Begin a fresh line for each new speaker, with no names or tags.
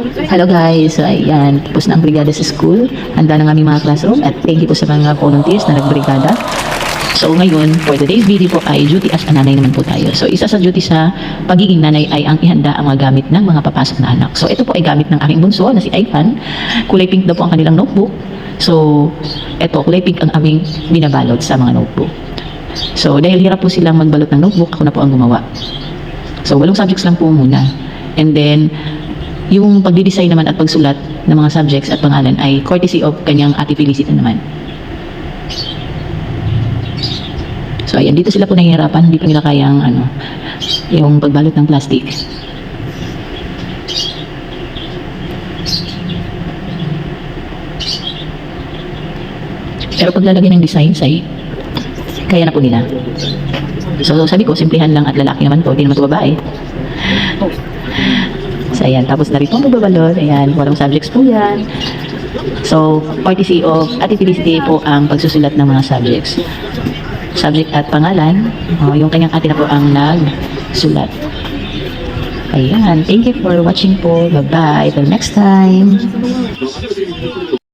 Hello guys, so ayan, tapos na ang brigada sa school. Handa na ng aming mga classroom at thank you po sa mga volunteers na nagbrigada. So ngayon, for today's video po ay duty as a nanay naman po tayo. So isa sa duty sa pagiging nanay ay ang ihanda ang mga gamit ng mga papasok na anak. So ito po ay gamit ng aking bunso na si Aipan. Kulay pink daw po ang kanilang notebook. So ito, kulay pink ang aming binabalot sa mga notebook. So dahil hirap po silang magbalot ng notebook, ako na po ang gumawa. So walong subjects lang po muna. And then, yung pagdi-design naman at pagsulat ng mga subjects at pangalan ay courtesy of kanyang ate Felicita naman. So ayan, dito sila po nahihirapan, hindi po nila kayang ano, yung pagbalot ng plastic. Pero paglalagay ng design say, kaya na po nila. So sabi ko, simplihan lang at lalaki naman to, hindi naman to babae. So ayan, tapos na rin po ang pagbabalot. Ayan, walang subjects po yan. So, courtesy of Ate Felicity po ang pagsusulat ng mga subjects. Subject at pangalan, oh, yung kanyang ate na po ang nagsulat. Ayan, thank you for watching po. Bye-bye. Till next time.